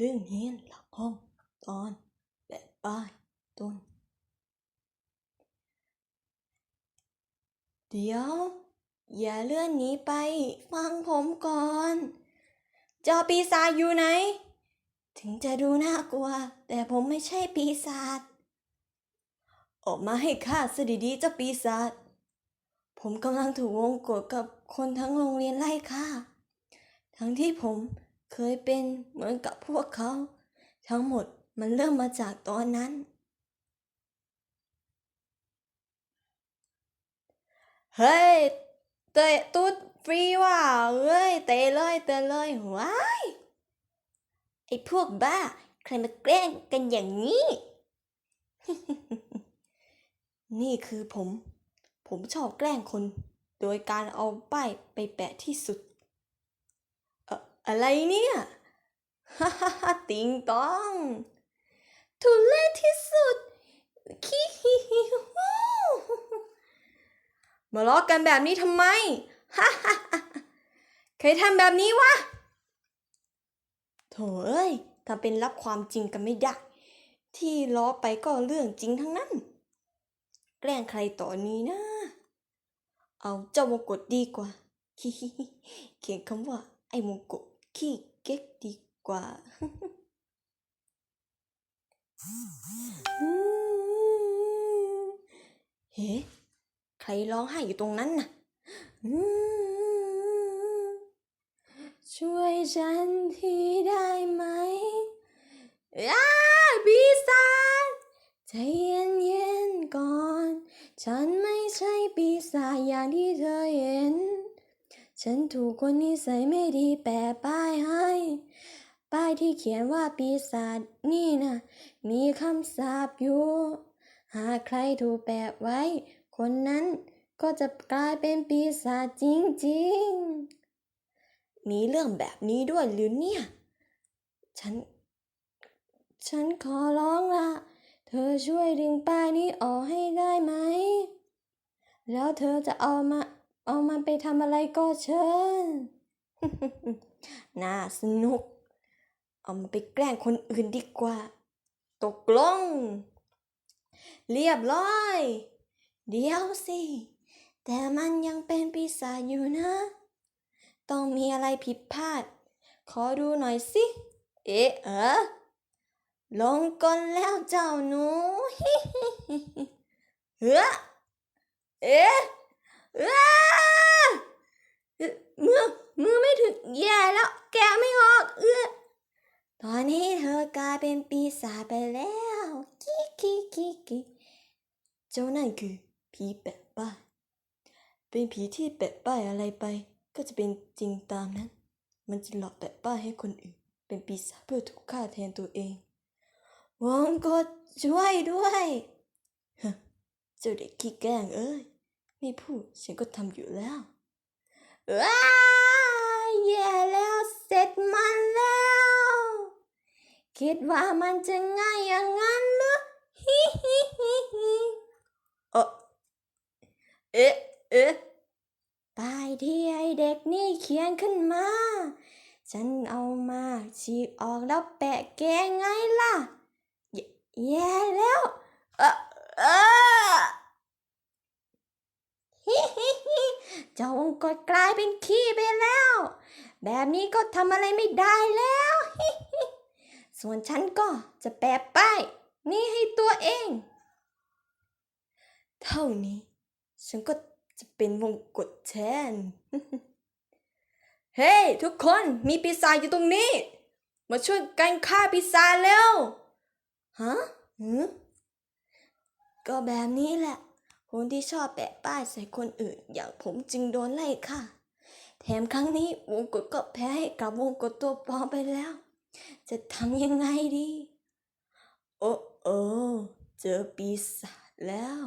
เรื่องเฮียนหลักห้องตอนแปะป้ายต้น เดี๋ยว อย่าเลื่อนหนีไป ฟังผมก่อนจ้าปีศาจอยู่ไหน ถึงจะดูน่ากลัว แต่ผมไม่ใช่ปีศาจออกมาให้ข้าซะดีเจ้าปีศาจผมกำลังถูกวงกดกับคนทั้งโรงเรียนไล่ฆ่า ทั้งที่ผม เคยเป็นเหมือนกับพวกเขา ทั้งหมดมันเริ่มมาจากตอนนั้น เฮ้ยเตะตุ๊ดฟรีว่ะเอ้ยเตะเลยเตะเลยว้ายไอ้พวกบ้า ใครมาแกล้งกันอย่างนี้ นี่คือผม ผมชอบแกล้งคน โดยการเอาป้ายไปแปะที่สุด อะไรเนี่ย ฮ่าฮ่าติงตอง ทุเรศที่สุด ขี้ฮิฮิฮูมาล้อกันแบบนี้ทำไมฮ่าฮ่าฮ่าใครทำแบบนี้วะ โถเอ้ยถ้าเป็นรับความจริงกันไม่ได้ ที่ล้อไปก็เรื่องจริงทั้งนั้น แกล้งใครต่อนี้นะ เอาเจ้ามงกุฎดีกว่า เขียนคำว่าไอ้มงกุฎ ขี้เก๊กดีกว่าเฮ้ใครร้องไห้อยู่ตรงนั้นน่ะช่วยฉันทีได้ไหมอ้าปีศาจใจเย็นเย็นก่อน ฉันไม่ใช่ปีศาจอย่างที่เธอเห็น ฉันถูกคนนิสัยไม่ดีแปะป้ายให้ ป้ายที่เขียนว่าปีศาจนี่นะมีคำสาปอยู่ หากใครถูกแปะไว้ คนนั้นก็จะกลายเป็นปีศาจจริงๆ มีเรื่องแบบนี้ด้วยหรือเนี่ย ฉัน ฉันขอร้องละเธอช่วยดึงป้ายนี้ออกให้ได้ไหม แล้วเธอจะเอามา เอามันไปทำอะไรก็เชิญ น่าสนุก เอามาไปแกล้งคนอื่นดีกว่า ตกลง เรียบร้อย เดี๋ยวสิ แต่มันยังเป็นปีศาจอยู่นะ ต้องมีอะไรผิดพลาด ขอดูหน่อยสิ เอ๊ะเออลงกลแล้วเจ้าหนูเฮ้อเอ๊ะเอ้อ มือมือไม่ถึงแย่แล้วแกะไม่ออกเออตอนนี้เธอกลายเป็นปีศาจไปแล้วกิ๊กกิ๊กกิ๊กกิ๊กเจ้านั่นคือผีแปะป้ายเป็นผีที่แปะป้ายอะไรไป ก็จะเป็นจริงตามนั้น มันจะหลอกแปะป้ายให้คนอื่น เป็นปีศาจเพื่อถูกฆ่าแทนตัวเองวงกดช่วยด้วยฮะเจ้าเด็กขี้แกล้งเอ้ย ไม่พูดฉันก็ทำอยู่แล้ว ว้ายแย่แล้วเสร็จมันแล้ว คิดว่ามันจะง่ายอย่างนั้นหรือฮิฮิฮิฮิเออเอ๊ะเอ๊ะป้ายที่ไอเด็กนี่เขียนขึ้นมา ฉันเอามาฉีกออกแล้วแปะแกไงล่ะ แย่แล้ว เออเออฮิฮิฮิ เจ้าวงกดกลายเป็นขี้ไปแล้ว แบบนี้ก็ทำอะไรไม่ได้แล้ว ส่วนฉันก็จะแปะป้ายนี่ให้ตัวเอง เท่านี้ ฉันก็จะเป็นวงกดแทน เฮ้ hey, ทุกคนมีปีศาจอยู่ตรงนี้ มาช่วยกันฆ่าปีศาจเร็วฮะก็แบบนี้แหละ คนที่ชอบแปะป้ายใส่คนอื่น อย่างผมจึงโดนไล่ค่ะ แถมครั้งนี้วงกดก็แพ้ให้กับวงกดตัวปลอมไปแล้ว จะทำยังไงดี โอ้โอ้เจอปีศาจแล้ว